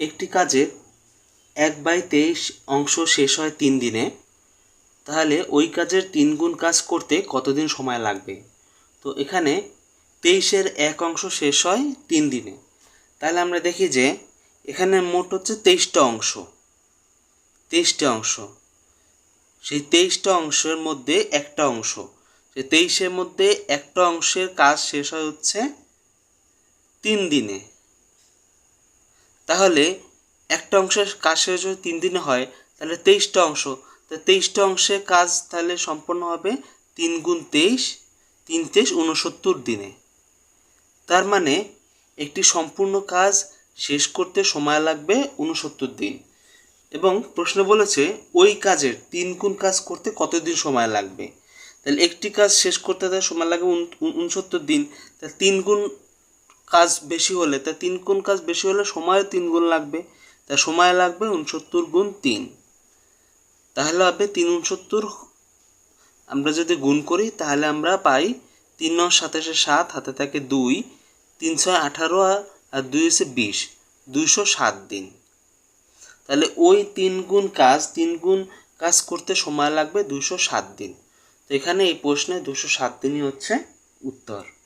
একটি কাজের এক বাই তেইশ অংশ শেষ হয় তিন দিনে, তাহলে ওই কাজের তিন গুণ কাজ করতে কতদিন সময় লাগবে? তো এখানে তেইশের এক অংশ শেষ হয় তিন দিনে। তাহলে আমরা দেখি যে এখানে মোট হচ্ছে তেইশটা অংশ। তেইশটা অংশ। সেই তেইশটা অংশের মধ্যে একটা অংশ। সেই তেইশের মধ্যে একটা অংশের কাজ শেষ হয় হচ্ছে তিন দিনে। তাহলে একটা অংশের কাজ শেষ যদি তিন দিনে হয়, তাহলে তেইশটা অংশ। তা তেইশটা অংশের কাজ তাহলে সম্পন্ন হবে তিন গুণ তেইশ, তিন তেইশ উনসত্তর দিনে। তার মানে একটি সম্পূর্ণ কাজ শেষ করতে সময় লাগবে উনসত্তর দিন। এবং প্রশ্ন বলেছে, ওই কাজের তিন গুণ কাজ করতে কতদিন সময় লাগবে? তাহলে একটি কাজ শেষ করতে তার সময় লাগবে উনসত্তর দিন, তাহলে তিন গুণ কাজ বেশি হলে, তা তিন গুণ কাজ বেশি হলে সময় তিন গুণ লাগবে। তা সময় লাগবে উনসত্তর গুণ তিন। তাহলে হবে তিন উনসত্তর আমরা যদি গুণ করি, তাহলে আমরা পাই তিন নয় সাতাশে সাত, হাতে থাকে দুই। তিন ছয় আঠারো আর দুই হচ্ছে বিশ। দুইশো সাত দিন। তাহলে ওই তিন গুণ কাজ, তিন গুণ কাজ করতে সময় লাগবে দুশো সাত দিন। তো এখানে এই প্রশ্নে দুশো সাত দিনই হচ্ছে উত্তর।